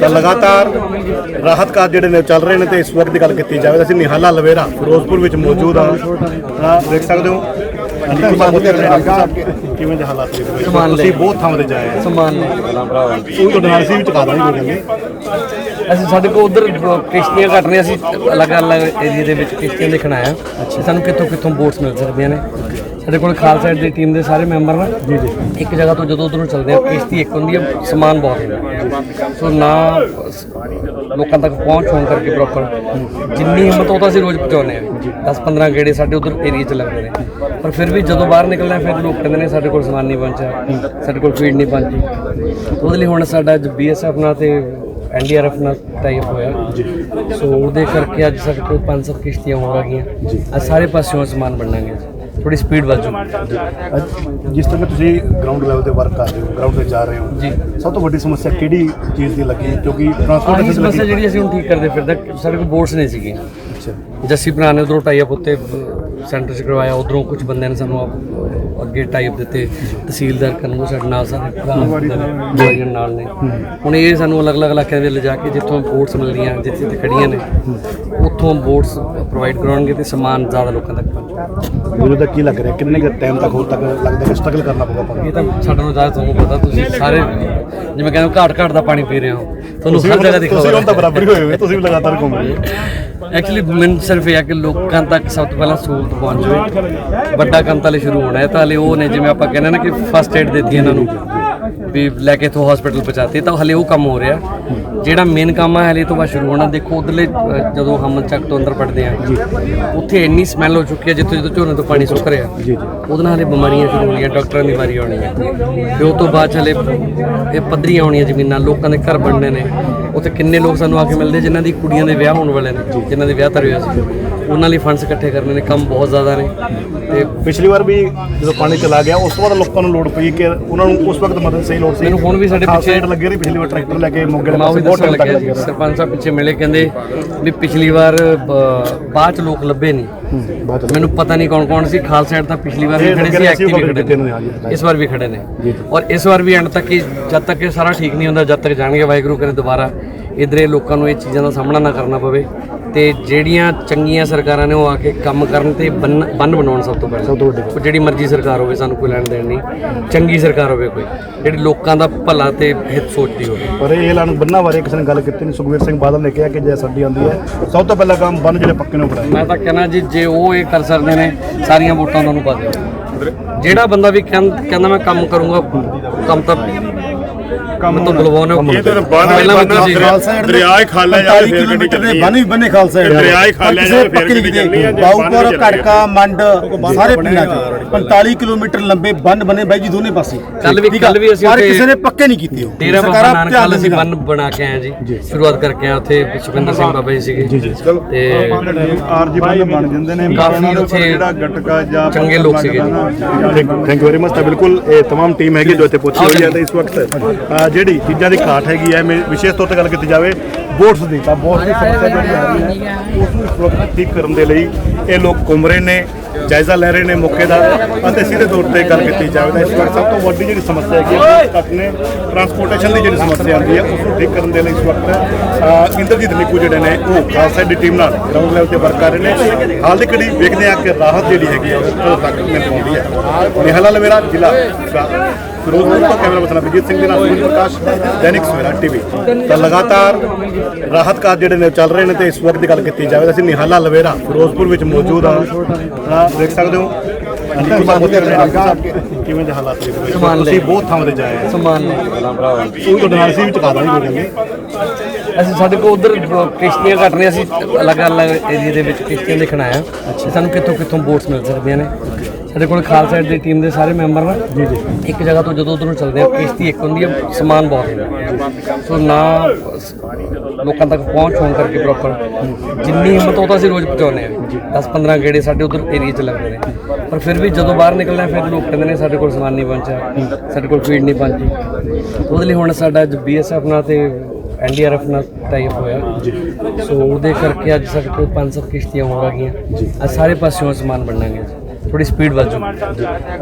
ਤਾਂ ਲਗਾਤਾਰ ਰਾਹਤ ਕਾਰਜ ਜਿਹੜੇ ਨੇ ਚੱਲ ਰਹੇ ਨੇ ਤੇ ਇਸ ਵਕਤ ਦੀ ਗੱਲ ਕੀਤੀ ਜਾਵੇ ਤਾਂ ਅਸੀਂ ਨਿਹਾਲਾ ਲਵੇਰਾ ਫਿਰੋਜ਼ਪੁਰ ਵਿੱਚ ਮੌਜੂਦ ਹਾਂ। ਤਾਂ ਦੇਖ ਸਕਦੇ ਹੋ। ਡਿਪਟੀ ਸਾਹਿਬ ਉੱਤੇ ਆਪਣੇ ਡਾਕਟਰ ਸਾਹਿਬ ਕਿਵੇਂ ਦੇ ਹਾਲਾਤ ਨੇ? ਤੁਸੀਂ ਬਹੁਤ ਥਾਵਾਂ ਤੇ ਜਾਏ ਸਮਾਨ ਲੈ। ਉਹ ਤੁਹਾਡੇ ਨਾਲ ਅਸੀਂ ਵੀ ਚੁਕਾ ਦਾਂਗੇ ਅਸੀਂ ਸਾਡੇ ਕੋਲ ਉਧਰ ਕਿਸ਼ਤੀਆਂ ਕੱਟ ਰਹੀਆਂ ਸੀ ਅਲੱਗ-ਅਲੱਗ ਏਰੀਆ ਦੇ ਵਿੱਚ ਕਿਸ਼ਤੀਆਂ ਦੇਖਣ ਆਇਆ ਸਾਨੂੰ ਕਿੱਥੋਂ ਕਿੱਥੋਂ ਬੋਟਸ ਮਿਲ ਸਕਦੀਆਂ ਨੇ? ਸਾਡੇ ਕੋਲ ਖਾਲਸਾ ਏਡ ਦੀ ਟੀਮ ਦੇ ਸਾਰੇ ਮੈਂਬਰ ਨਾ। ਜੀ ਜੀ। ਇੱਕ ਜਗ੍ਹਾ ਤੋਂ ਜਦੋਂ ਉਧਰੋਂ ਚੱਲਦੇ ਆ ਕਿਸ਼ਤੀ ਇੱਕ ਹੁੰਦੀ ਹੈ ਸਮਾਨ ਬਹੁਤ ਹੁੰਦਾ। ਸੋ ਨਾ ਲੋਕਾਂ ਤੱਕ ਪਹੁੰਚ ਹੋਣ ਕਰਕੇ ਪ੍ਰੋਪਰ ਜਿੰਨੀ ਹਿੰਮਤ ਉਹ ਤਾਂ ਅਸੀਂ ਰੋਜ਼ ਪਹੁੰਚਾਉਂਦੇ ਆ। 10-15 ਗੇੜੇ ਸਾਡੇ ਉਧਰ ਏਰੀਆ 'ਚ ਲੱਗਦੇ ਨੇ। ਪਰ ਫਿਰ ਵੀ ਜਦੋਂ ਬਾਹਰ ਨਿਕਲਦੇ ਆ ਫਿਰ ਲੋਕ ਕਹਿੰਦੇ ਨੇ ਸਾਡੇ ਕੋਲ ਸਮਾਨ ਨਹੀਂ ਪਹੁੰਚਿਆ ਸਾਡੇ ਕੋਲ ਫੀਡ ਨਹੀਂ ਪਹੁੰਚੀ। ਉਹਦੇ ਲਈ ਹੁਣ ਸਾਡਾ ਅੱਜ ਬੀਐਸਐਫ ਨਾਲ ਤੇ ਐਨਡੀਆਰਐਫ ਨਾਲ ਟਾਈਪ ਹੋਇਆ। ਸੋ ਉਹਦੇ ਕਰਕੇ ਅੱਜ ਸਾਡੇ ਕੋਲ 500 ਕਿਸ਼ਤੀਆਂ ਹੋ ਰਹੀਆਂ ਅੱਜ ਸਾਰੇ ਪਾਸਿਓਂ ਸਮਾਨ ਬਣਾਂਗੇ ਥੋੜੀ ਸਪੀਡ ਵੱਧ ਜੂਗੀ ਅੱਜ ਜਿਸ ਤਰ੍ਹਾਂ ਤੁਸੀਂ ਗਰਾਊਂਡ ਲੈਵਲ ਤੇ ਵਰਕ ਕਰ ਰਹੇ ਹੋ ਗਰਾਊਂਡ ਤੇ ਜਾ ਰਹੇ ਹੋ ਜੀ। ਸਭ ਤੋਂ ਵੱਡੀ ਸਮੱਸਿਆ ਕਿਹੜੀ ਚੀਜ਼ ਦੀ ਲੱਗੀ? ਕਿਉਂਕਿ ਆਹੀ ਟਰਾਂਸਪੋਰਟੇਸ਼ਨ ਸਮੱਸਿਆ ਜਿਹੜੀ ਅਸੀਂ ਹੁਣ ਠੀਕ ਕਰਦੇ ਫਿਰਦੇ ਸਾਡੇ ਕੋਲ ਬੋਟਸ ਨਹੀਂ ਸੀਗੇ ਅੱਛਾ। ਜੱਸੀ ਨੇ ਉਧਰੋਂ ਟਾਈਪ ਉੱਤੇ ਸੈਂਟਰ 'ਚ ਕਰਵਾਇਆ ਉਧਰੋਂ ਕੁਝ ਬੰਦਿਆਂ ਨੇ ਸਾਨੂੰ ਅੱਗੇ ਟਾਈਪ ਦਿੱਤੇ ਤਹਿਸੀਲਦਾਰ ਕਾਨੂੰਗੋ ਸਾਡੇ ਨਾਲ ਸਾਰੇ ਭਰਾ ਨਾਲ ਨੇ। ਹੁਣ ਇਹ ਸਾਨੂੰ ਅਲੱਗ-ਅਲੱਗ ਇਲਾਕਿਆਂ ਦੇ ਲਿਜਾ ਕੇ ਜਿੱਥੋਂ ਬੋਟਸ ਮਿਲਦੀਆਂ ਜਿੱਥੇ ਤੇ ਖੜੀਆਂ ਨੇ ਉੱਥੋਂ ਬੋਟਸ ਪ੍ਰੋਵਾਈਡ ਕਰਾਉਣਗੇ ਤੇ ਸਮਾਨ ਜ਼ਿਆਦਾ ਲੋਕਾਂ ਤੱਕ ਪਹੁੰਚੇਗਾ ਮੈਨੂੰ ਤਾਂ ਕੀ ਲੱਗ ਰਿਹਾ ਕਿੰਨੇ ਕੁ ਟਾਈਮ ਤੱਕ ਹੋਰ ਤੱਕ ਲੱਗਦਾ ਕਿ ਸਟਰਗਲ ਕਰਨਾ ਪਊਗਾ ਇਹ ਤਾਂ ਸਾਡਾ ਨੂੰ ਜ਼ਿਆਦਾ ਤੁਹਾਨੂੰ ਪਤਾ ਤੁਸੀਂ ਸਾਰੇ ਜਿਵੇਂ ਕਹਿੰਦੇ ਘਾਟ ਘਾਟ ਦਾ ਪਾਣੀ ਪੀ ਰਹੇ ਹੋ। ਤੁਹਾਨੂੰ ਹਰ ਜਗ੍ਹਾ ਦੀ ਤੁਸੀਂ ਹੁਣ ਤਾਂ ਬਰਾਬਰ ਹੀ ਹੋਏ ਹੋਏ ਤੁਸੀਂ ਵੀ ਲਗਾਤਾਰ ਘੁੰਮ ਰਹੇ ਹੋ। ਐਕਚੁਅਲੀ ਮੈਨੂੰ ਸਿਰਫ ਇਹ ਆ ਕਿ ਲੋਕਾਂ ਤੱਕ ਸਭ ਤੋਂ ਪਹਿਲਾਂ ਸਹੂਲਤ ਪਹੁੰਚ ਜਾਵੇ। ਵੱਡਾ ਕੰਮ ਤਾਂ ਹਲੇ ਸ਼ੁਰੂ ਹੋਣਾ ਹੈ, ਤਾਂ ਹਲੇ ਉਹ ਨੇ ਜਿਵੇਂ ਆਪਾਂ ਕਹਿੰਦੇ ਨਾ ਕਿ ਫਸਟ ਏਡ ਦਿੱਤੀ ਇਹਨਾਂ ਨੂੰ, ਵੀ ਲੈ ਕੇ ਇਥੋਂ ਹਸਪੀਟਲ ਪਹੁੰਚਾਤੀ, ਤਾਂ ਹਲੇ ਉਹ ਕੰਮ ਹੋ ਰਿਹਾ। ਜਿਹੜਾ ਮੇਨ ਕੰਮ ਹੈ ਹਲੇ ਤੋਂ ਬਾਅਦ ਸ਼ੁਰੂ ਹੋਣਾ। ਦੇਖੋ ਉਧਰਲੇ ਜਦੋਂ ਹਮ ਚੱਕ ਤੋਂ ਅੰਦਰ ਪੜਦੇ ਆ ਉੱਥੇ ਇੰਨੀ ਸਮੈਲ ਹੋ ਚੁੱਕੀ ਹੈ ਜਿੱਥੋਂ ਜਿੱਥੋਂ ਝੋਨੇ ਤੋਂ ਪਾਣੀ ਸੁੱਕ ਰਿਹਾ। ਉਹਦੇ ਨਾਲ ਹਲੇ ਬਿਮਾਰੀਆਂ ਸ਼ੁਰੂ ਹੋਣੀਆਂ ਡਾਕਟਰਾਂ ਦੀ ਵਾਰੀ ਆਉਣੀ ਹੈ ਫਿਰ ਉਹ ਤੋਂ ਬਾਅਦ ਹਲੇ ਇਹ ਪੱਧਰੀਆਂ ਹੋਣੀਆਂ ਜ਼ਮੀਨਾਂ ਲੋਕਾਂ ਦੇ ਘਰ ਬਣਨੇ ਨੇ। ਉੱਥੇ ਕਿੰਨੇ ਲੋਕ ਸਾਨੂੰ ਆ ਕੇ ਮਿਲਦੇ ਜਿਨ੍ਹਾਂ ਦੀ ਕੁੜੀਆਂ ਦੇ ਵਿਆਹ ਹੋਣ ਵਾਲੇ ਨੇ ਜਿਨ੍ਹਾਂ ਦੇ ਵਿਆਹ ਤਰੇ ਹੋਏ ਸੀ। ਉਹਨਾਂ ਲਈ ਫੰਡਸ ਇਕੱਠੇ ਕਰਨੇ ਨੇ ਕੰਮ ਬਹੁਤ ਜ਼ਿਆਦਾ ਨੇ। ਤੇ ਪਿਛਲੀ ਵਾਰ ਵੀ ਜਦੋਂ ਪਾਣੀ ਚਲਾ ਗਿਆ ਉਸ ਤੋਂ ਬਾਅਦ ਲੋਕਾਂ ਨੂੰ ਲੋੜ ਪਈ ਕਿ ਉਹਨਾਂ ਨੂੰ ਉਸ ਵਕਤ ਮਦਦ ਸਹੀ ਲੋੜ ਸੀ। ਮੈਨੂੰ ਹੁਣ ਵੀ ਸਾਡੇ ਪਿੱਛੇ ਲੱਗੇ ਰਹੀ ਪਿਛਲੀ ਵਾਰ ਟਰੈਕਟਰ ਲੈ ਕੇ ਮੋਗੇ ਦੇ ਪਾਸੇ ਬਹੁਤ ਟਾਈਮ ਲੱਗਿਆ ਲੱਗਿਆ ਸਰਪੰਚ ਸਾਹਿਬ ਪਿੱਛੇ ਮਿਲੇ ਕਹਿੰਦੇ ਵੀ ਪਿਛਲੀ ਵਾਰ ਬਾਅਦ ਚ ਲੋਕ ਲੱਭੇ ਨਹੀਂ ਮੈਨੂੰ ਪਤਾ ਨਹੀਂ ਕੌਣ ਕੌਣ ਸੀ ਖਾਲਸਾ ਸਾਈਡ ਤਾਂ ਪਿਛਲੀ ਵਾਰ ਵੀ ਖੜੇ ਸੀ ਐਕਟਿਵ ਖੜੇ ਦਿੱਤੇ ਨੇ, ਇਸ ਵਾਰ ਵੀ ਖੜੇ ਨੇ। ਔਰ ਇਸ ਵਾਰ ਵੀ ਐਂਡ ਤੱਕ ਜਦ ਤੱਕ ਇਹ ਸਾਰਾ ਠੀਕ ਨਹੀਂ ਹੁੰਦਾ ਜਦ ਤੱਕ ਜਾਣਗੇ ਵਾਹਿਗੁਰੂ ਕਰੇ ਦੁਬਾਰਾ ਇਧਰੇ ਲੋਕਾਂ ਨੂੰ ਇਹ ਚੀਜ਼ਾਂ ਦਾ ਸਾਹਮਣਾ ਨਾ ਕਰਨਾ ਪਵੇ। ਤੇ ਜਿਹੜੀਆਂ ਚੰਗੀਆਂ ਸਰਕਾਰਾਂ ਨੇ ਉਹ ਆ ਕੇ ਕੰਮ ਕਰਨ ਤੇ ਬੰਨ ਬਣਾਉਣ ਸਭ ਤੋਂ ਪਹਿਲਾਂ। ਸਭ ਤੋਂ ਵੱਡੀ ਉਹ ਜਿਹੜੀ ਮਰਜ਼ੀ ਸਰਕਾਰ ਹੋਵੇ ਸਾਨੂੰ ਕੋਈ ਲੈਣ ਦੇਣ ਨਹੀਂ। ਚੰਗੀ ਸਰਕਾਰ ਹੋਵੇ ਕੋਈ। ਜਿਹੜੀ ਲੋਕਾਂ ਦਾ ਭਲਾ ਤੇ ਹਿੱਤ ਸੋਚਦੀ ਹੋਵੇ। ਪਰ ਇਹ ਐਲਾਨ ਬੰਨਾਂ ਬਾਰੇ ਕਿਸੇ ਨੇ ਗੱਲ ਕੀਤੀ ਨਹੀਂ। ਸੁਖਵੀਰ ਸਿੰਘ ਬਾਦਲ ਨੇ ਕਿਹਾ ਕਿ ਜੇ ਸਾਡੀ ਆਉਂਦੀ ਹੈ। ਸਭ ਤੋਂ ਪਹਿਲਾਂ ਕੰਮ ਬੰਨ ਜਿਹੜੇ ਪੱਕੇ ਨੂੰ ਬਣਾਏ। ਮੈਂ ਤਾਂ ਕਹਿਣਾ ਜੀ ਜੇ ਉਹ ਇਹ ਕਰ ਸਕਦੇ ਨੇ ਸਾਰੀਆਂ ਵੋਟਾਂ ਉਹਨਾਂ ਨੂੰ ਪਾ ਦਿਓ ਜਿਹੜਾ ਬੰਦਾ ਵੀ ਕਹਿੰ- ਕਹਿੰਦਾ ਮੈਂ ਕੰਮ ਕਰੂੰਗਾ ਕੰਮ ਤਾਂ ਕੰਮ ਤਾਂ ਬੁਲਵਾਉਣੇ ਇਹ ਤਾਂ ਬੰਨ ਪਹਿਲਾਂ ਵੀ ਤੁਸੀਂ ਦਰਿਆ ਹੀ ਖਾਲਿਆ ਜਾਵੇ ਫਿਰ ਗੱਡੀ ਚੱਲਣੀ ਬੰਨ ਵੀ ਬੰਨੇ ਖਾਲਸਾ ਏਡ ਦਰਿਆ ਹੀ ਖਾਲਿਆ ਜਾਵੇ ਫਿਰ ਗੱਡੀ ਚੱਲਣੀ ਹੈ ਜੇ ਬੰਨ ਬਾਉਪੁਰ ਚੱਲ ਗਿਆ। ਕੜਕਾ ਮੰਡ ਸਾਰੇ ਪਿੰਡਾਂ 'ਚ 45 ਕਿਲੋਮੀਟਰ ਲੰਬੇ ਬੰਨ ਬਨੇ ਬਾਈ ਜੀ ਦੋਨੇ ਪਾਸੇ ਕੱਲ ਵੀ ਕੱਲ ਵੀ ਅਸੀਂ ਪਰ ਉੱਥੇ ਕਿਸੇ ਨੇ ਪੱਕੇ ਨਹੀਂ ਕੀਤੇ ਉਹ ਡੇਰਾ ਬਾਬਾ ਸਰਕਾਰਾਂ ਨਾਨਕ ਧਿਆਨ ਨਾਲ ਅਸੀਂ ਦਿੰਦੀਆਂ। ਬੰਨ ਬਣਾ ਕੇ ਆਏ ਜੀ ਸ਼ੁਰੂਆਤ ਕਰਕੇ ਆਏ ਉੱਥੇ ਸੁਖਿੰਦਰ ਸਿੰਘ ਬਾਬਾ ਜੀ ਸੀਗੇ ਤੇ ਆਰਜੀ ਬੰਨ ਬਣ ਜਾਂਦੇ ਨੇ ਕਾਫੀ ਉੱਥੇ ਗਟਕਾ ਜਾਂ ਚੰਗੇ ਲੋਕ ਸੀਗੇ ਥੈਂਕ ਯੂ ਵੈਰੀ ਮਚ ਤਾਂ ਬਿਲਕੁਲ ਇਹ तमाम ਟੀਮ ਹੈਗੀ ਜੋ ਇੱਥੇ ਪਹੁੰਚੀ ਹੋਈ ਹੈ ਤੇ ਇਸ ਵਕਤ ਅਹ, ਜਿਹੜੀ ਚੀਜ਼ਾਂ ਦੀ ਘਾਟ ਹੈਗੀ ਹੈ ਮੇ ਵਿਸ਼ੇਸ਼ ਤੌਰ ਤੇ ਗੱਲ ਕੀਤੀ ਜਾਵੇ ਬੋਟਸ ਦੀ ਤਾਂ ਬੋਟਸ ਦੀ ਸਮੱਸਿਆ ਜਿਹੜੀ ਆ ਰਹੀ ਹੈ, ਉਸ ਨੂੰ ਇਸ ਠੀਕ ਕਰਨ ਦੇ ਲਈ ਇਹ ਲੋਕ ਘੁੰਮ ਰਹੇ ਨੇ। ਜਾਇਜ਼ਾ ਲੈ ਰਹੇ ਨੇ ਮੌਕੇ ਦਾ ਅਤੇ ਸਿੱਧੇ ਤੌਰ ਤੇ ਗੱਲ ਕੀਤੀ ਜਾਵੇ ਤਾਂ ਇਸ ਵਕਤ ਸਭ ਤੋਂ ਵੱਡੀ ਜਿਹੜੀ ਸਮੱਸਿਆ ਹੈਗੀ ਹੈ ਘੱਟ ਨੇ। ਟਰਾਂਸਪੋਰਟੇਸ਼ਨ ਦੀ ਜਿਹੜੀ ਸਮੱਸਿਆ ਆਉਂਦੀ ਹੈ, ਉਸ ਨੂੰ ਠੀਕ ਕਰਨ ਦੇ ਲਈ ਇਸ ਵਕਤ ਇੰਦਰਜੀਤ ਨਿੱਕੂ ਜਿਹੜੇ ਨੇ, ਉਹ ਖਾਲਸਾ ਦੀ ਟੀਮ ਨਾਲ ਗਰਾਊਂਡ ਲੈਵਲ ਤੇ ਵਰਕ ਕਰ ਰਹੇ ਨੇ। ਹਾਲ ਦੀ ਘੜੀ ਵੇਖਦੇ ਆ ਕਿ ਰਾਹਤ ਜਿਹੜੀ ਹੈਗੀ ਹੈ, ਉਹ ਤੱਕ ਮਿਲ ਪਾਉਂਦੀ ਹੈ। ਨਿਹਾਲਾ ਲਵੇਰਾ ਜ਼ਿਲ੍ਹਾ ਫਿਰੋਜ਼ਪੁਰ ਤੋਂ ਕੈਮਰਾ ਪਰਸਨ ਅਭਿਜੀਤ ਸਿੰਘ ਦੇ ਨਾਲ ਸੁਨੀਲ ਪ੍ਰਕਾਸ਼, ਦੈਨਿਕ ਸਵੇਰਾ ਟੀਵੀ ਤਾਂ ਲਗਾਤਾਰ ਰਾਹਤ ਕਾਰਜ ਜਿਹੜੇ ਨੇ ਚੱਲ ਰਹੇ ਨੇ ਤੇ ਇਸ ਵਕਤ ਦੀ ਗੱਲ ਕੀਤੀ ਜਾਵੇ ਤਾਂ ਅਸੀਂ ਨਿਹਾਲਾ ਲਵੇਰਾ ਫਿਰੋਜ਼ਪੁਰ ਵਿੱਚ ਮੌਜੂਦ ਹਾਂ। ਦੇਖ ਸਕਦੇ ਹੋ। ਕਿਵੇਂ ਦੇ ਹਾਲਾਤ ਨੇ ਸਮਾਨ ਲੈ। ਤੁਸੀਂ ਬਹੁਤ ਥਾਵਾਂ ਤੇ ਜਾਏ ਹੋ। ਸਮਾਨ ਲੈ। ਉਹ ਤੁਹਾਡੇ ਨਾਲ ਅਸੀਂ ਵੀ ਚੁਕਾ ਦਾਂਗੇ ਕੋਈ ਗੱਲ ਨਹੀਂ ਅਸੀਂ ਸਾਡੇ ਕੋਲ ਉਧਰ ਕਿਸ਼ਤੀਆਂ ਕੱਟ ਰਹੀਆਂ ਸੀ ਅਲੱਗ-ਅਲੱਗ ਏਰੀਆ ਦੇ ਵਿੱਚ ਕਿਸ਼ਤੀਆਂ ਦੇਖਣ ਆਇਆ। ਸਾਨੂੰ ਕਿੱਥੋਂ ਕਿੱਥੋਂ ਬੋਟਸ ਮਿਲ ਸਕਦੀਆਂ ਨੇ। ਸਾਡੇ ਕੋਲ ਖਾਲਸਾ ਏਡ ਦੀ ਟੀਮ ਦੇ ਸਾਰੇ ਮੈਂਬਰ ਨਾ। ਜੀ ਜੀ। ਇੱਕ ਜਗ੍ਹਾ ਤੋਂ ਜਦੋਂ ਉਧਰੋਂ ਚੱਲਦੇ ਆ ਕਿਸ਼ਤੀ ਇੱਕ ਹੁੰਦੀ ਹੈ ਸਮਾਨ ਬਹੁਤ ਹੁੰਦਾ। ਸੋ ਨਾ ਸ- ਲੋਕਾਂ ਤੱਕ ਪਹੁੰਚ ਹੋਣ ਕਰਕੇ ਪ੍ਰੋਪਰ ਜਿੰਨੀ ਹਿੰਮਤ ਉਹ ਤਾਂ ਅਸੀਂ ਰੋਜ਼ ਪਹੁੰਚਾਉਂਦੇ ਆ 10-15 ਗੇੜੇ ਸਾਡੇ ਉਧਰ ਏਰੀਆ 'ਚ ਲੱਗਦੇ ਨੇ। ਪਰ ਫਿਰ ਵੀ ਜਦੋਂ ਬਾਹਰ ਨਿਕਲਦੇ ਆ ਫਿਰ ਲੋਕ ਕਹਿੰਦੇ ਨੇ ਸਾਡੇ ਕੋਲ ਸਮਾਨ ਨਹੀਂ ਪਹੁੰਚਿਆ ਸਾਡੇ ਕੋਲ ਫੀਡ ਨਹੀਂ ਪਹੁੰਚੀ। ਉਹਦੇ ਲਈ ਹੁਣ ਸਾਡਾ ਬੀਐਸਐਫ ਨਾਲ ਤੇ ਐਨਡੀਆਰਐਫ ਨਾਲ ਟਾਈਪ ਹੋਇਆ। ਸੋ ਉਹਦੇ ਕਰਕੇ ਅੱਜ ਸਾਡੇ ਕੋਲ 500 ਕਿਸ਼ਤੀਆਂ ਹੋ ਰਹੀਆਂ ਅੱਜ ਸਾਰੇ ਪਾਸਿਓਂ ਸਮਾਨ ਬਣਾਂਗੇ ਥੋੜੀ ਸਪੀਡ ਵੱਧ ਜੂ।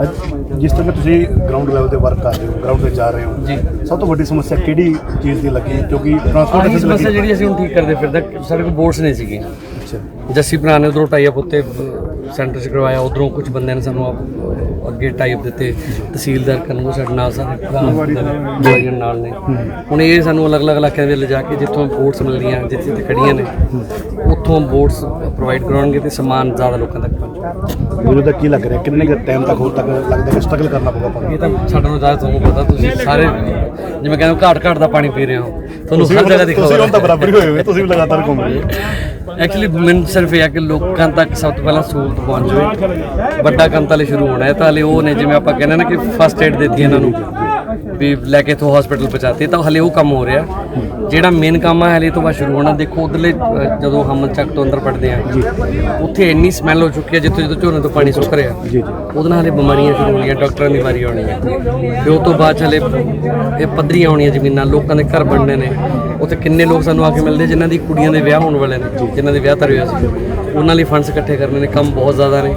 ਅੱਜ ਜਿਸ ਤਰ੍ਹਾਂ ਤੁਸੀਂ ਗਰਾਊਂਡ ਲੈਵਲ ਤੇ ਵਰਕ ਕਰ ਰਹੇ ਹੋ ਗਰਾਊਂਡ ਤੇ ਜਾ ਰਹੇ ਹੋ ਜੀ। ਸਭ ਤੋਂ ਵੱਡੀ ਸਮੱਸਿਆ ਕਿਹੜੀ ਚੀਜ਼ ਦੀ ਲੱਗੀ? ਕਿਉਂਕਿ ਆਹੀ ਟਰਾਂਸਪੋਰਟੇਸ਼ਨ ਸਮੱਸਿਆ ਜਿਹੜੀ ਅਸੀਂ ਹੁਣ ਠੀਕ ਕਰਦੇ ਫਿਰਦੇ ਸਾਡੇ ਕੋਲ ਬੋਰਡਸ ਨਹੀਂ ਸੀਗੇ ਅੱਛਾ। ਜੱਸੀ ਭਰਾ ਨੇ ਉਧਰੋਂ ਟਾਈ ਅਪ ਉੱਤੇ ਸੈਂਟਰ 'ਚ ਕਰਵਾਇਆ ਉਧਰੋਂ ਕੁਝ ਬੰਦਿਆਂ ਨੇ ਸਾਨੂੰ ਅੱਗੇ ਟਾਈ ਅਪ ਦਿੱਤੇ ਤਹਿਸੀਲਦਾਰ ਕਨੂ ਸਾਡੇ ਨਾਲ ਸਾਰੇ ਭਰਾ ਵਾਰੀਆਂ ਨਾਲ। ਨੇ। ਹੁਣ ਇਹ ਸਾਨੂੰ ਅਲੱਗ-ਅਲੱਗ ਇਲਾਕਿਆਂ ਦੇ ਲਿਜਾ ਕੇ ਜਿੱਥੋਂ ਬੋਟਸ ਮਿਲਦੀਆਂ ਜਿੱਥੇ ਜਿੱਥੇ ਖੜੀਆਂ ਨੇ ਉੱਥੋਂ ਬੋਟਸ ਪ੍ਰੋਵਾਈਡ ਕਰਾਉਣਗੇ ਤੇ ਸਮਾਨ ਜ਼ਿਆਦਾ ਲੋਕਾਂ ਤੱਕ ਪਹੁੰਚੂ ਮੈਨੂੰ ਤਾਂ ਕੀ ਲੱਗ ਰਿਹਾ? ਕਿੰਨੇ ਕੁ ਟਾਈਮ ਤੱਕ ਹੋਰ ਤੱਕ ਲੱਗਦਾ ਕਿ ਸਟਰਗਲ ਕਰਨਾ ਪਊਗਾ ਇਹ ਤਾਂ ਸਾਡਾ ਨੂੰ ਜ਼ਿਆਦਾ ਤੁਹਾਨੂੰ ਪਤਾ ਤੁਸੀਂ ਸਾਰੇ ਜਿਵੇਂ ਕਹਿੰਦੇ ਘਾਟ ਘਾਟ ਦਾ ਪਾਣੀ ਪੀ ਰਹੇ ਹੋ। ਤੁਹਾਨੂੰ ਹਰ ਜਗ੍ਹਾ ਦਿਖਾਉਂਦਾ ਤੁਸੀਂ ਹੁਣ ਤਾਂ ਬਰਾਬਰ ਹੀ ਹੋਏ ਹੋਏ ਤੁਸੀਂ ਵੀ ਲਗਾਤਾਰ ਘੁੰਮ ਰਹੇ ਹੋ। ਐਕਚੁਅਲੀ ਮੈਨੂੰ ਸਿਰਫ ਇਹ ਆ ਕਿ ਲੋਕਾਂ ਤੱਕ ਸਭ ਤੋਂ ਪਹਿਲਾਂ ਸਹੂਲਤ ਪਹੁੰਚ ਜਾਵੇ। ਵੱਡਾ ਕੰਮ ਤਾਂ ਹਲੇ ਸ਼ੁਰੂ ਹੋਣਾ ਹੈ ਤਾਂ ਹਲੇ ਉਹ ਨੇ ਜਿਵੇਂ ਆਪਾਂ ਕਹਿੰਦੇ ਨਾ ਕਿ ਫਸਟ ਏਡ ਦਿੱਤੀ ਇਹਨਾਂ ਨੂੰ ਵੀ ਲੈ ਕੇ ਤੋਂ ਹਸਪੀਟਲ ਪਹੁੰਚਾਤੀ ਤਾਂ ਹਲੇ ਉਹ ਕੰਮ ਹੋ ਰਿਹਾ। ਜਿਹੜਾ ਮੇਨ ਕੰਮ ਹੈ ਹਲੇ ਤੋਂ ਬਾਅਦ ਸ਼ੁਰੂ ਹੋਣਾ। ਦੇਖੋ ਉਧਰਲੇ ਜਦੋਂ ਹਮ ਚੱਕ ਤੋਂ ਅੰਦਰ ਪੜਦੇ ਆ ਉੱਥੇ ਇੰਨੀ ਸਮੈਲ ਹੋ ਚੁੱਕੀ ਹੈ ਜਿੱਥੋਂ ਜਿੱਥੋਂ ਝੋਨੇ ਤੋਂ ਪਾਣੀ ਸੁੱਕ ਰਿਹਾ। ਉਹਦੇ ਨਾਲ ਹਲੇ ਬਿਮਾਰੀਆਂ ਸ਼ੁਰੂ ਹੋਣੀਆਂ ਡਾਕਟਰਾਂ ਦੀ ਵਾਰੀ ਆਉਣੀ ਹੈ। ਤੇ ਉਹ ਤੋਂ ਬਾਅਦ ਹਲੇ ਇਹ ਪੱਧਰੀਆਂ ਆਉਣੀਆਂ ਜ਼ਮੀਨਾਂ ਲੋਕਾਂ ਦੇ ਘਰ ਬਣਨੇ ਨੇ। ਉੱਥੇ ਕਿੰਨੇ ਲੋਕ ਸਾਨੂੰ ਆ ਕੇ ਮਿਲਦੇ, ਜਿਨ੍ਹਾਂ ਦੀ ਕੁੜੀਆਂ ਦੇ ਵਿਆਹ ਹੋਣ ਵਾਲੇ ਨੇ, ਜਿਨ੍ਹਾਂ ਦੇ ਵਿਆਹ ਤਰੇ ਹੋਏ ਸੀ ਉਹਨਾਂ ਲਈ ਫੰਡਸ ਇਕੱਠੇ ਕਰਨੇ ਨੇ ਕੰਮ ਬਹੁਤ ਜ਼ਿਆਦਾ ਨੇ।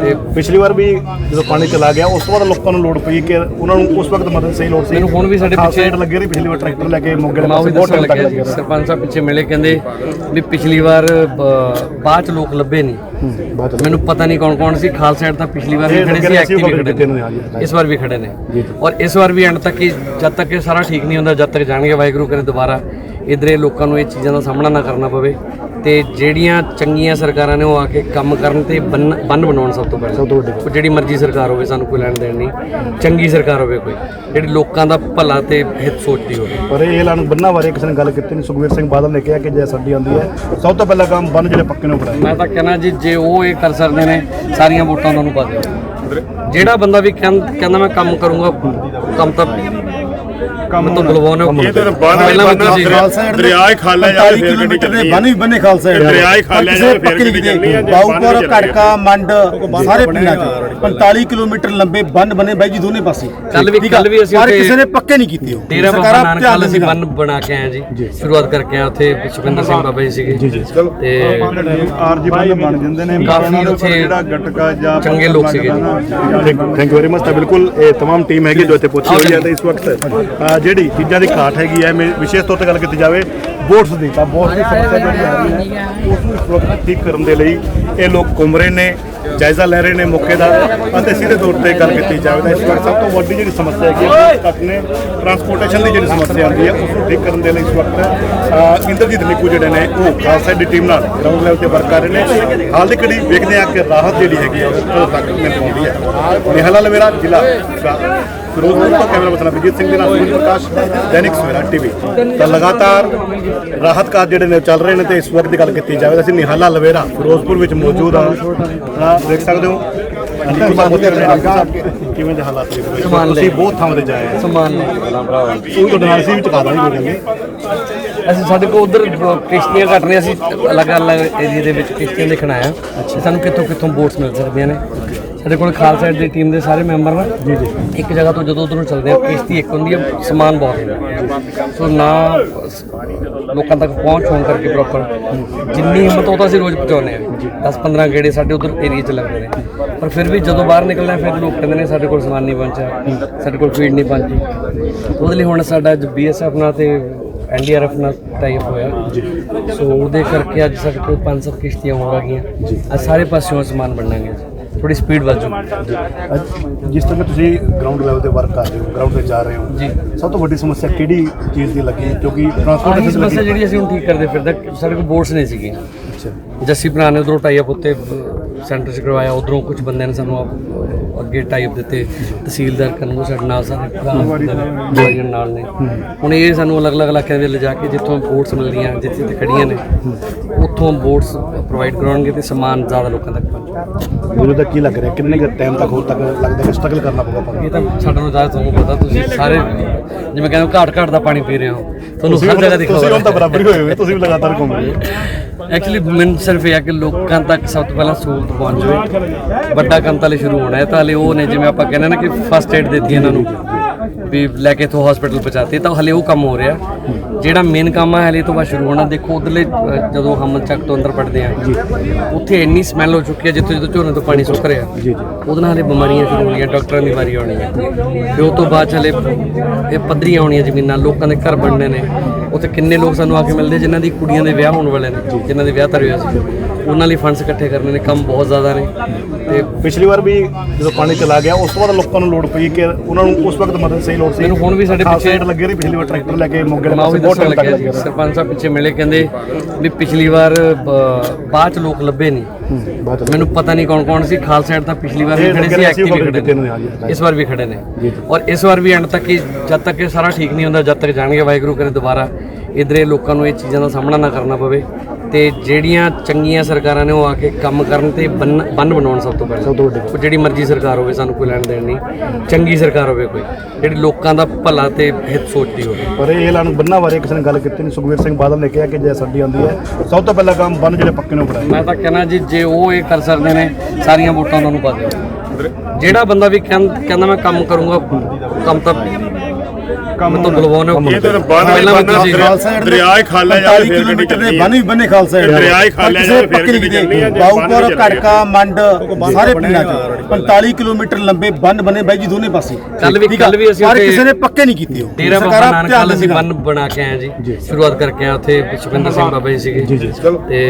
ਤੇ ਪਿਛਲੀ ਵਾਰ ਵੀ ਜਦੋਂ ਪਾਣੀ ਚਲਾ ਗਿਆ ਉਸ ਤੋਂ ਬਾਅਦ ਲੋਕਾਂ ਨੂੰ ਲੋੜ ਪਈ ਕਿ ਉਹਨਾਂ ਨੂੰ ਉਸ ਵਕਤ ਮਦਦ ਸਹੀ ਲੋੜ ਸੀ। ਮੈਨੂੰ ਹੁਣ ਵੀ ਸਾਡੇ ਪਿੱਛੇ ਰੇਟ ਲੱਗੇ ਰਹੀ ਪਿਛਲੀ ਵਾਰ ਟਰੈਕਟਰ ਲੈ ਕੇ ਮੋਗੇ ਦੇ ਪਾਸੇ ਬਹੁਤ ਟਾਈਮ ਲੱਗਿਆ ਸਰਪੰਚ ਸਾਹਿਬ ਪਿੱਛੇ ਮਿਲੇ ਕਹਿੰਦੇ ਵੀ ਪਿਛਲੀ ਵਾਰ ਬਾਅਦ ਚ ਲੋਕ ਲੱਭੇ ਨਹੀਂ ਮੈਨੂੰ ਪਤਾ ਨਹੀਂ ਕੌਣ ਕੌਣ ਸੀ ਖਾਲਸਾ ਸਾਈਡ ਤਾਂ ਪਿਛਲੀ ਵਾਰ ਵੀ ਖੜੇ ਸੀ ਐਕਟਿਵ ਖੜੇ ਨੇ। ਇਸ ਵਾਰ ਵੀ ਖੜੇ ਨੇ। ਔਰ ਇਸ ਵਾਰ ਵੀ ਐਂਡ ਤੱਕ ਜਦ ਤੱਕ ਇਹ ਸਾਰਾ ਠੀਕ ਨਹੀਂ ਹੁੰਦਾ ਜਦ ਤੱਕ ਜਾਣਗੇ ਵਾਹਿਗੁਰੂ ਕਰੇ ਦੁਬਾਰਾ ਇਧਰੇ ਲੋਕਾਂ ਨੂੰ ਇਹ ਚੀਜ਼ਾਂ ਦਾ ਸਾਹਮਣਾ ਨਾ ਕਰਨਾ ਪਵੇ। ਤੇ ਜਿਹੜੀਆਂ ਚੰਗੀਆਂ ਸਰਕਾਰਾਂ ਨੇ ਉਹ ਆ ਕੇ ਕੰਮ ਕਰਨ ਤੇ ਬੰਨ ਬਣਾਉਣ ਸਭ ਤੋਂ ਪਹਿਲਾਂ। ਸਭ ਤੋਂ ਵੱਡੀ ਉਹ ਜਿਹੜੀ ਮਰਜ਼ੀ ਸਰਕਾਰ ਹੋਵੇ ਸਾਨੂੰ ਕੋਈ ਲੈਣ ਦੇਣ ਨਹੀਂ। ਚੰਗੀ ਸਰਕਾਰ ਹੋਵੇ ਕੋਈ। ਜਿਹੜੀ ਲੋਕਾਂ ਦਾ ਭਲਾ ਤੇ ਹਿੱਤ ਸੋਚਦੀ ਹੋਵੇ। ਪਰ ਇਹ ਐਲਾਨ ਬੰਨਾ ਬਾਰੇ ਕਿਸੇ ਨੇ ਗੱਲ ਕੀਤੀ ਨਹੀਂ। ਸੁਖਵੀਰ ਸਿੰਘ ਬਾਦਲ ਨੇ ਕਿਹਾ ਕਿ ਜੇ ਸਾਡੀ ਆਉਂਦੀ ਹੈ ਸਭ ਤੋਂ ਪਹਿਲਾਂ ਕੰਮ ਬੰਨ ਜਿਹੜੇ ਪੱਕੇ ਨੂੰ ਬਣਾਏ ਮੈਂ ਤਾਂ ਕਹਿਣਾ ਜੀ ਜੇ ਉਹ ਇਹ ਕਰ ਸਕਦੇ ਨੇ ਸਾਰੀਆਂ ਵੋਟਾਂ ਉਹਨਾਂ ਨੂੰ ਪਾ ਦਿਓ ਜਿਹੜਾ ਬੰਦਾ ਵੀ ਕਹਿੰ- ਕਹਿੰਦਾ ਮੈਂ ਕੰਮ ਕਰੂੰਗਾ ਕੰਮ ਤਾਂ ਕੰਮ ਤਾਂ ਬੁਲਵਾਉਣਾ ਇਹ ਤਾਂ ਬੰਨ ਪਹਿਲਾਂ ਵੀ ਬੰਨ ਤੁਸੀਂ ਦਰਿਆ ਹੀ ਖਾਲਾ ਜਾਵੇ 45 ਫਿਰ ਗੱਡੀ ਕਿਲੋਮੀਟਰ ਦੇ ਚੱਲਣੀ ਬੰਨ ਵੀ ਬੰਨੇ ਖਾਲਸਾ ਏਡ ਦਰਿਆ ਹੀ ਖਾਲਾ ਕਿਸੇ ਜਾਵੇ, ਫਿਰ ਪੱਕੀ ਗੱਡੀ ਨਹੀਂ ਚੱਲਣੀ ਹੈ, ਕੀਤੀ ਜੇ ਬੰਨ ਬਾਊਪੁਰ ਚੱਲੇਗਾ। ਕੜਕਾ ਮੰਡ ਸਾਰੇ ਪਿੰਡਾਂ ਚ 45 ਕਿਲੋਮੀਟਰ ਲੰਬੇ ਬੰਨ ਬਨੇ ਬਾਈ ਜੀ ਦੋਨੇ ਪਾਸੇ ਕੱਲ੍ਹ ਵੀ- ਠੀਕ ਆ? ਕੱਲ੍ਹ ਵੀ ਅਸੀਂ ਪਰ ਉੱਥੇ- ਕਿਸੇ ਨੇ ਪੱਕੇ ਨਹੀਂ ਕੀਤੇ ਉਹ ਡੇਰਾ ਬਾਬਾ ਸਰਕਾਰਾਂ ਨਾਨਕ ਧਿਆਨ ਨਾਲ ਅਸੀਂ ਦੇਣਗੀਆਂ। ਬੰਨ ਬਣਾ ਕੇ ਆਏ ਜੀ ਸ਼ੁਰੂਆਤ ਕਰਕੇ ਆਏ ਉੱਥੇ ਸੁਖਿੰਦਰ ਸਿੰਘ ਬਾਬਾ ਜੀ ਸੀਗੇ ਜੀ ਜੀ ਤੇ ਆਰਜੀ ਬੰਨ ਬਣ ਜਾਂਦੇ ਨੇ ਕਾਫੀ ਉਹਨਾਂ ਦੇ ਉੱਪਰ ਉੱਥੇ ਜਿਹੜਾ ਗਟਕਾ ਜਾਂ ਚੰਗੇ ਲੋਕ ਸੀਗੇ ਜੀ। ਥੈਂਕ ਯੂ ਵੈਰੀ ਮਚ ਤਾਂ ਬਿਲਕੁਲ ਇਹ तमाम ਟੀਮ ਹੈਗੀ ਜੋ ਇੱਥੇ ਪਹੁੰਚੀ ਹੋਈ ਹੈ ਤੇ ਇਸ ਵਕਤ ਅ, ਜਿਹੜੀ ਚੀਜ਼ਾਂ ਦੀ ਘਾਟ ਹੈਗੀ ਹੈ, ਮੇ- ਵਿਸ਼ੇਸ਼ ਤੌਰ ਤੇ ਗੱਲ ਕੀਤੀ ਜਾਵੇ ਬੋਟਸ ਦੀ, ਤਾਂ ਬੋਟਸ ਦੀ ਸਮੱਸਿਆ ਜਿਹੜੀ ਆ ਰਹੀ ਹੈ, ਉਸ ਨੂੰ ਇਸ ਠੀਕ ਕਰਨ ਦੇ ਲਈ ਇਹ ਲੋਕ ਘੁੰਮ ਰਹੇ ਨੇ, ਜਾਇਜ਼ਾ ਲੈ ਰਹੇ ਨੇ ਮੌਕੇ ਦਾ, ਅਤੇ ਸਿੱਧੇ ਤੌਰ ਤੇ ਗੱਲ ਕੀਤੀ ਜਾਵੇ ਤਾਂ ਇਸ ਵਕਤ ਸਭ ਤੋਂ ਵੱਡੀ ਜਿਹੜੀ ਸਮੱਸਿਆ ਹੈਗੀ ਹੈ ਤੱਕ ਨੇ। ਟਰਾਂਸਪੋਰਟੇਸ਼ਨ ਦੀ ਜਿਹੜੀ ਸਮੱਸਿਆ ਆਉਂਦੀ ਹੈ, ਉਸ ਨੂੰ ਠੀਕ ਕਰਨ ਦੇ ਲਈ ਇਸ ਵਕਤ ਇੰਦਰਜੀਤ ਨਿੱਕੂ ਜਿਹੜੇ ਨੇ, ਉਹ ਖਾਲਸਾ ਦੀ ਟੀਮ ਨਾਲ ਗਰਾਊਂਡ ਲੈਵਲ ਤੇ ਵਰਕ ਕਰ ਰਹੇ ਨੇ। ਹਾਲ ਦੀ ਘੜੀ ਵੇਖਦੇ ਆ ਕਿ ਰਾਹਤ ਜਿਹੜੀ ਹੈਗੀ ਹੈ, ਉਹ ਤੱਕ ਮਿਲ ਪਾਉਂਦੀ ਹੈ। ਨਿਹਾਲ ਲਵੇਰਾ ਜ਼ਿਲ੍ਹਾ ਫਿਰੋਜ਼ਪੁਰ ਤੋਂ ਕੈਮਰਾ ਪਰਸਨ ਅਭਿਜੀਤ ਸਿੰਘ ਦੇ ਨਾਲ ਸੁਨੀਲ ਪ੍ਰਕਾਸ਼ ਦੈਨਿਕ ਸਵੇਰਾ ਟੀਵੀ। ਤਾਂ ਲਗਾਤਾਰ ਰਾਹਤ ਕਾਰਜ ਜਿਹੜੇ ਨੇ ਚੱਲ ਰਹੇ ਨੇ ਤੇ ਇਸ ਵਕਤ ਦੀ ਗੱਲ ਕੀਤੀ ਜਾਵੇ ਅਸੀਂ ਨਿਹਾਲਾ ਲਵੇਰਾ ਫਿਰੋਜ਼ਪੁਰ ਵਿੱਚ ਮੌਜੂਦ ਹਾਂ। ਤਾਂ ਦੇਖ ਸਕਦੇ ਹੋ? ਨੇ ਕਿਵੇਂ ਦੇ ਹਾਲਾਤ ਨੇ। ਤੁਸੀਂ ਬਹੁਤ ਥਾਵਾਂ ਤੇ ਜਾਏ। ਸਮਾਨ ਉਹ ਤੁਹਾਡੇ ਨਾਲ ਅਸੀਂ ਵੀ ਚੁਕਾ ਦਾਂਗੇ ਕੋਈ ਗੱਲ ਨਹੀਂ। ਅਸੀਂ ਸਾਡੇ ਕੋਲ ਉਧਰ ਕਿਸ਼ਤੀਆਂ ਕੱਟ ਰਹੀਆਂ ਸੀ ਅਲੱਗ-ਅਲੱਗ ਏਰੀਆ ਦੇ ਵਿੱਚ ਕਿਸ਼ਤੀਆਂ ਦੇਖਣ ਆਇਆ ਸਾਨੂੰ ਕਿੱਥੋਂ ਕਿੱਥੋਂ ਬੋਟਸ ਮਿਲ ਸਕਦੀਆਂ ਨੇ? ਸਾਡੇ ਕੋਲ ਖਾਲਸਾ ਸਾਈਡ ਦੀ ਟੀਮ ਦੇ ਸਾਰੇ ਮੈਂਬਰ ਨਾ। ਜੀ ਜੀ। ਇੱਕ ਜਗ੍ਹਾ ਤੋਂ ਜਦੋਂ ਉਧਰੋਂ ਚੱਲਦੇ ਆ ਕਿਸ਼ਤੀ ਇੱਕ ਹੁੰਦੀ ਹੈ ਸਮਾਨ ਬਹੁਤ ਹੁੰਦਾ। ਸੋ ਨਾ ਲੋਕਾਂ ਤੱਕ ਪਹੁੰਚ ਹੋਣ ਕਰਕੇ ਪ੍ਰੋਪਰ ਜਿੰਨੀ ਹਿੰਮਤ ਉਹ ਤਾਂ ਅਸੀਂ ਰੋਜ਼ ਪਹੁੰਚਾਉਂਦੇ ਆ। 10 15 ਗੇੜੇ ਸਾਡੇ ਉਧਰ ਏਰੀਆ 'ਚ ਲੱਗਦੇ ਨੇ। ਪਰ ਫਿਰ ਵੀ ਜਦੋਂ ਬਾਹਰ ਨਿਕਲਦੇ ਆ ਫਿਰ ਲੋਕ ਕਹਿੰਦੇ ਨੇ ਸਾਡੇ ਕੋਲ ਸਮਾਨ ਨਹੀਂ ਪਹੁੰਚਿਆ ਸਾਡੇ ਕੋਲ ਫੀਡ ਨਹੀਂ ਪਹੁੰਚੀ। ਉਹਦੇ ਲਈ ਹੁਣ ਸਾਡਾ ਬੀਐਸਐਫ ਨਾਲ ਤੇ ਐਨਡੀਆਰਐਫ ਨਾਲ ਟਾਈਪ ਹੋਇਆ। ਸੋ ਉਹਦੇ ਕਰਕੇ ਅੱਜ ਸਾਡੇ ਕੋਲ ਪੰਜ ਸੱਤ ਕਿਸ਼ਤੀਆਂ ਹੋ ਗਈਆਂ ਅੱਜ ਸਾਰੇ ਪਾਸਿਓਂ ਸਮਾਨ ਬਣਾਂਗੇ ਥੋੜੀ ਸਪੀਡ ਵੱਧ ਜੂ। ਅੱਜ ਜਿਸ ਤਰ੍ਹਾਂ ਤੁਸੀਂ ਗਰਾਊਂਡ ਲੈਵਲ ਤੇ ਵਰਕ ਕਰ ਰਹੇ ਹੋ ਗਰਾਊਂਡ ਤੇ ਜਾ ਰਹੇ ਹੋ ਜੀ। ਸਭ ਤੋਂ ਵੱਡੀ ਸਮੱਸਿਆ ਕਿਹੜੀ ਚੀਜ਼ ਦੀ ਲੱਗੀ? ਕਿਉਂਕਿ ਆਹੀ ਟਰਾਂਸਪੋਰਟੇਸ਼ਨ ਸਮੱਸਿਆ ਜਿਹੜੀ ਅਸੀਂ ਹੁਣ ਠੀਕ ਕਰਦੇ ਫਿਰਦੇ ਸਾਡੇ ਕੋਲ ਬੋਰਡਸ ਨਹੀਂ ਸੀਗੇ। ਅੱਛਾ। ਜੱਸੀ ਭਰਾ ਨੇ ਉਧਰੋਂ ਟਾਈ ਅਪ ਉੱਤੇ ਸੈਂਟਰ 'ਚ ਕਰਵਾਇਆ ਉਧਰੋਂ ਕੁਝ ਬੰਦਿਆਂ ਨੇ ਸਾਨੂੰ ਅਹ, ਅੱਗੇ ਟਾਈ ਅਪ ਦਿੱਤੇ ਤਹਿਸੀਲਦਾਰ ਕਨੂ ਸਾਡੇ ਨਾਲ ਵਾਰੀਆਂ ਨਾਲ ਨੇ। ਹੁਣ ਇਹ ਸਾਨੂੰ ਅਲੱਗ-ਅਲੱਗ ਇਲਾਕਿਆਂ ਦੇ ਲਿਜਾ ਕੇ ਜਿੱਥੋਂ ਬੋਟਸ ਮਿਲਦੀਆਂ ਜਿੱਥੇ ਜਿੱਥੇ ਖੜੀਆਂ ਨੇ ਉੱਥੋਂ ਬੋਟਸ ਪ੍ਰੋਵਾਈਡ ਕਰਾਉਣਗੇ ਤੇ ਸਮਾਨ ਜ਼ਿਆਦਾ ਲੋਕਾਂ ਤੱਕ ਪਹੁੰਚੂ ਮੈਨੂੰ ਤਾਂ ਕੀ ਲੱਗ ਰਿਹਾ? ਕਿੰਨੇ ਕੁ ਟਾਈਮ ਤੱਕ ਹੋਰ ਤੱਕ ਲੱਗਦਾ ਕਿ ਸਟਰਗਲ ਕਰਨਾ ਪਊਗਾ ਇਹ ਤਾਂ ਸਾਡਾ ਨੂੰ ਜ਼ਿਆਦਾ ਤੁਹਾਨੂੰ ਪਤਾ ਤੁਸੀਂ ਸਾਰੇ ਜਿਵੇਂ ਕਹਿੰਦੇ ਘਾਟ ਘਾਟ ਦਾ ਪਾਣੀ ਪੀ ਰਹੇ ਹੋ ਤੁਹਾਨੂੰ ਹਰ ਜਗ੍ਹਾ ਤੁਸੀਂ ਹੁਣ ਦਿਖਾਉਂਦਾ ਤਾਂ ਬਰਾਬਰ ਹੀ ਹੋਏ ਹੋਏ ਤੁਸੀਂ ਵੀ ਲਗਾਤਾਰ ਘੁੰਮ ਰਹੇ ਹੋ। ਐਕਚੁਅਲੀ ਮੈਨੂੰ ਸਿਰਫ ਇਹ ਆ ਕਿ ਲੋਕਾਂ ਤੱਕ ਸਭ ਤੋਂ ਪਹਿਲਾਂ ਸਹੂਲਤ ਪਹੁੰਚ ਜਾਵੇ। ਵੱਡਾ ਕੰਮ ਤਾਂ ਹਲੇ ਸ਼ੁਰੂ ਹੋਣਾ ਹੈ ਤਾਂ ਹਲੇ ਉਹ ਨੇ ਜਿਵੇਂ ਆਪਾਂ ਕਹਿੰਦੇ ਨਾ ਕਿ ਫਸਟ ਏਡ ਦਿੱਤੀ ਇਹਨਾਂ ਨੂੰ। ਵੀ ਲੈ ਕੇ ਇਥੋਂ ਹਸਪੀਟਲ ਪਹੁੰਚਾਤੇ ਤਾਂ ਹਲੇ ਉਹ ਕੰਮ ਹੋ ਰਿਹਾ। ਜਿਹੜਾ ਮੇਨ ਕੰਮ ਹੈ ਹਲੇ ਤੋਂ ਬਾਅਦ ਸ਼ੁਰੂ ਹੋਣਾ। ਦੇਖੋ ਉਧਰਲੇ ਜਦੋਂ ਹਮਨ ਚੱਕ ਤੋਂ ਅੰਦਰ ਪੜਦੇ ਆ ਉੱਥੇ ਇੰਨੀ ਸਮੈਲ ਹੋ ਚੁੱਕੀ ਹੈ ਜਿੱਥੇ ਜਿੱਥੇ ਝੋਨੇ ਤੋਂ ਪਾਣੀ ਸੁੱਕ ਰਿਹਾ। ਉਹਦੇ ਨਾਲ ਹਲੇ ਬਿਮਾਰੀਆਂ ਸ਼ੁਰੂ ਹੋਣੀਆਂ ਡਾਕਟਰਾਂ ਦੀ ਵਾਰੀ ਆਉਣੀ ਹੈ ਫਿਰ ਉਹ ਤੋਂ ਬਾਅਦ ਹਲੇ ਇਹ ਪੱਧਰੀਆਂ ਆਉਣੀਆਂ ਜ਼ਮੀਨਾਂ ਲੋਕਾਂ ਦੇ ਘਰ ਬਣਨੇ ਨੇ। ਉੱਥੇ ਕਿੰਨੇ ਲੋਕ ਸਾਨੂੰ ਆ ਕੇ ਮਿਲਦੇ ਜਿਨ੍ਹਾਂ ਦੀ ਕੁੜੀਆਂ ਦੇ ਵਿਆਹ ਹੋਣ ਵਾਲੇ ਨੇ ਜਿਨ੍ਹਾਂ ਦੇ ਵਿਆਹ ਤਰੇ ਹੋਏ ਸੀ। ਉਹਨਾਂ ਲਈ ਫੰਡਸ ਇਕੱਠੇ ਕਰਨੇ ਨੇ ਕੰਮ ਬਹੁਤ ਜ਼ਿਆਦਾ ਨੇ। ਤੇ ਪਿਛਲੀ ਵਾਰ ਵੀ ਜਦੋਂ ਪਾਣੀ ਚਲਾ ਗਿਆ ਉਸ ਤੋਂ ਬਾਅਦ ਲੋਕਾਂ ਨੂੰ ਲੋੜ ਪਈ ਕਿ ਉਹਨਾਂ ਨੂੰ ਉਸ ਵਕਤ ਮਦਦ ਸਹੀ ਲੋੜ ਸੀ ਮੈਨੂੰ ਹੁਣ ਵੀ ਸਾਡੇ ਪਿੱਛੇ ਲੱਗੇ ਰਹੀ ਪਿਛਲੀ ਵਾਰ ਟਰੈਕਟਰ ਲੈ ਕੇ ਮੋਗੇ ਦੇ ਪਾਸੇ ਬਹੁਤ ਟਾਈਮ ਲੱਗਿਆ ਸਰਪੰਚ ਸਾਹਿਬ ਪਿੱਛੇ ਮਿਲੇ ਕਹਿੰਦੇ ਵੀ ਪਿਛਲੀ ਵਾਰ ਬਾਅਦ ਚ ਲੋਕ ਲੱਭੇ ਨਹੀਂ ਮੈਨੂੰ ਪਤਾ ਨਹੀਂ ਕੌਣ ਕੌਣ ਸੀ ਖਾਲਸਾ ਸਾਈਡ ਤਾਂ ਪਿਛਲੀ ਵਾਰ ਵੀ ਖੜੇ ਸੀ ਐਕਟਿਵ ਖੜੇ ਨੇ। ਇਸ ਵਾਰ ਵੀ ਖੜੇ ਨੇ। ਔਰ ਇਸ ਵਾਰ ਵੀ ਐਂਡ ਤੱਕ ਜਦ ਤੱਕ ਇਹ ਸਾਰਾ ਠੀਕ ਨਹੀਂ ਹੁੰਦਾ ਜਦ ਤੱਕ ਜਾਣਗੇ ਵਾਹਿਗੁਰੂ ਕਰੇ ਦੁਬਾਰਾ ਇਧਰੇ ਲੋਕਾਂ ਨੂੰ ਇਹ ਚੀਜ਼ਾਂ ਦਾ ਸਾਹਮਣਾ ਨਾ ਕਰਨਾ ਪਵੇ। ਤੇ ਜਿਹੜੀਆਂ ਚੰਗੀਆਂ ਸਰਕਾਰਾਂ ਨੇ ਉਹ ਆ ਕੇ ਕੰਮ ਕਰਨ ਤੇ ਬੰਨ ਬਣਾਉਣ ਸਭ ਤੋਂ ਪਹਿਲਾਂ। ਉਹ ਜਿਹੜੀ ਮਰਜ਼ੀ ਸਰਕਾਰ ਹੋਵੇ ਸਾਨੂੰ ਕੋਈ ਲੈਣ ਦੇਣ ਨਹੀਂ। ਚੰਗੀ ਸਰਕਾਰ ਹੋਵੇ ਕੋਈ। ਜਿਹੜੀ ਲੋਕਾਂ ਦਾ ਭਲਾ ਤੇ ਹਿੱਤ ਸੋਚਦੀ ਹੋਵੇ। ਪਰ ਇਹ ਐਲਾਨ ਬੰਨਾਂ ਬਾਰੇ ਕਿਸੇ ਨੇ ਗੱਲ ਕੀਤੀ ਨਹੀਂ। ਸੁਖਵੀਰ ਸਿੰਘ ਬਾਦਲ ਨੇ ਕਿਹਾ ਕਿ ਜੇ ਸਾਡੀ ਆਉਂਦੀ ਹੈ ਸਭ ਤੋਂ ਪਹਿਲਾਂ ਕੰਮ ਬੰਨ ਜਿਹੜੇ ਪੱਕੇ ਨੂੰ ਕਰਾਏ ਮੈਂ ਤਾਂ ਕਹਿਣਾ ਜੀ ਜੇ ਉਹ ਇਹ ਕਰ ਸਕਦੇ ਨੇ ਸਾਰੀਆਂ ਵੋਟਾਂ ਉਹਨਾਂ ਨੂੰ ਪਾ ਦਿਓ। ਜਿਹੜਾ ਬੰਦਾ ਵੀ ਕਹਿੰ- ਕਹਿੰਦਾ ਮੈਂ ਕੰਮ ਕਰੂੰਗਾ ਕੰਮ ਤਾਂ ਕੰਮ ਤਾਂ ਬੁਲਵਾਉਣਾ ਇਹ ਤਾਂ ਬੰਨ ਪਹਿਲਾਂ ਵੀ ਬੰਨ ਤੁਸੀਂ ਖਾਲਸਾ ਏਡ ਦਰਿਆ ਹੀ ਖਾਲਾ ਜਾ 45 ਕਿਲੋਮੀਟਰ ਦੇ ਬੰਨ ਵੀ ਬੰਨੇ ਖਾਲਸਾ ਏਡ ਦਰਿਆ ਹੀ ਖਾਲਾ ਜਾ ਕਿਸੇ ਫਿਰ ਪੱਕੇ ਨਹੀਂ ਕਿਤੇ ਚੱਲਣੀ ਆ, ਕੀਤੇ ਜੇ ਬੰਨ ਬਾਉਪੁਰ ਵੀ ਚੱਲਣੀ ਆ। ਘੜਕਾ ਮੰਡ ਸਾਰੇ ਪਿੰਡਾਂ 'ਚ 45 ਕਿਲੋਮੀਟਰ ਲੰਬੇ ਬੰਨ ਬਣੇ ਬਾਈ ਜੀ ਦੋਨੇ ਪਾਸੇ ਕੱਲ੍ਹ ਵੀ- ਠੀਕ ਆ? ਕੱਲ੍ਹ ਵੀ ਅਸੀਂ ਪਰ ਉੱਥੇ ਕਿਸੇ ਨੇ ਪੱਕੇ ਨਹੀਂ ਕੀਤੇ ਉਹ ਡੇਰਾ ਬਾਬਾ ਸਰਕਾਰਾਂ ਨਾਨਕ ਧਿਆਨ ਵਾਲਾ ਅਸੀਂ ਦੇਣਾ। ਬੰਨ ਬਣਾ ਕੇ ਆਏ ਜੀ ਸ਼ੁਰੂਆਤ ਕਰਕੇ ਆਏ ਉੱਥੇ ਸੁਖਿੰਦਰ ਸਿੰਘ ਬਾਬਾ ਜੀ ਸੀਗੇ ਜੀ ਜੀ ਤੇ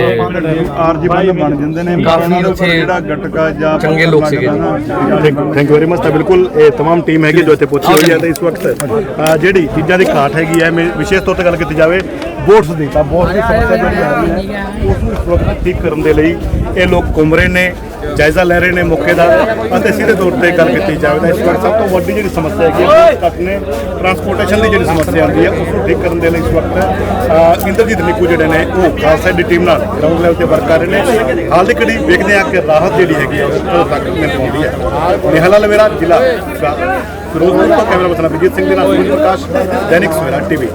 ਆਰਜੀ ਬੰਨ ਬਣ ਜਾਂਦੇ ਨੇ ਕਾਫੀ ਉਹਨਾਂ ਦੇ ਉੱਪਰ ਉੱਥੇ ਜਿਹੜਾ ਗਟਕਾ ਜਾਂ ਚੰਗੇ ਲੋਕ ਸੀਗੇ। ਥੈਂਕ ਯੂ ਵੈਰੀ ਮਚ ਤਾਂ ਬਿਲਕੁਲ ਇਹ तमाम ਟੀਮ ਹੈਗੀ ਜੋ ਇੱਥੇ ਪਹੁੰਚੀ ਹੋਈ ਹੈ ਤੇ ਇਸ ਵਕਤ ਅ, ਜਿਹੜੀ ਚੀਜ਼ਾਂ ਦੀ ਘਾਟ ਹੈਗੀ ਹੈ ਮੇ- ਵਿਸ਼ੇਸ਼ ਤੌਰ ਤੇ ਗੱਲ ਕੀਤੀ ਜਾਵੇ ਬੋਟਸ ਦੀ ਤਾਂ ਬੋਟਸ ਦੀ ਸਮੱਸਿਆ ਜਿਹੜੀ ਆ ਰਹੀ ਹੈ ਉਸ ਨੂੰ ਇਸ ਵਕਤ ਠੀਕ ਕਰਨ ਦੇ ਲਈ ਇਹ ਲੋਕ ਘੁੰਮ ਰਹੇ ਨੇ ਜਾਇਜ਼ਾ ਲੈ ਰਹੇ ਨੇ ਮੌਕੇ ਦਾ ਅਤੇ ਸਿੱਧੇ ਤੌਰ ਤੇ ਗੱਲ ਕੀਤੀ ਜਾਵੇ ਤਾਂ ਇਸ ਵਕਤ ਸਭ ਤੋਂ ਵੱਡੀ ਜਿਹੜੀ ਸਮੱਸਿਆ ਹੈਗੀ ਹੈ ਤੱਕ ਨੇ। ਟਰਾਂਸਪੋਰਟੇਸ਼ਨ ਦੀ ਜਿਹੜੀ ਸਮੱਸਿਆ ਆਉਂਦੀ ਹੈ ਉਸ ਨੂੰ ਠੀਕ ਕਰਨ ਦੇ ਲਈ ਇਸ ਵਕਤ ਅ, ਇੰਦਰਜੀਤ ਨਿੱਕੂ ਜਿਹੜੇ ਨੇ ਉਹ ਖਾਲਸਾ ਦੀ ਟੀਮ ਨਾਲ ਗਰਾਊਂਡ ਲੈਵਲ ਤੇ ਵਰਕ ਕਰ ਰਹੇ ਨੇ। ਹਾਲ ਦੀ ਘੜੀ ਵੇਖਦੇ ਹਾਂ ਕਿ ਰਾਹਤ ਜਿਹੜੀ ਹੈਗੀ ਹੈ ਉਹ ਤੱਕ ਮਿਲ ਪਾਉਂਦੀ ਹੈ। ਨਿਹਾਲ ਲਾਲ ਮੇਰਾ ਜ਼ਿਲ੍ਹਾ ਫਿਰੋਜ਼ਪੁਰ ਤੋਂ ਕੈਮਰਾ ਪਰਸਨ ਅਭਿਜੀਤ ਸਿੰਘ ਦੇ ਨਾਲ ਸੁਨੀਲ ਪ੍ਰਕਾਸ਼ ਦੈਨਿਕ ਸਵੇਰਾ ਟੀਵੀ।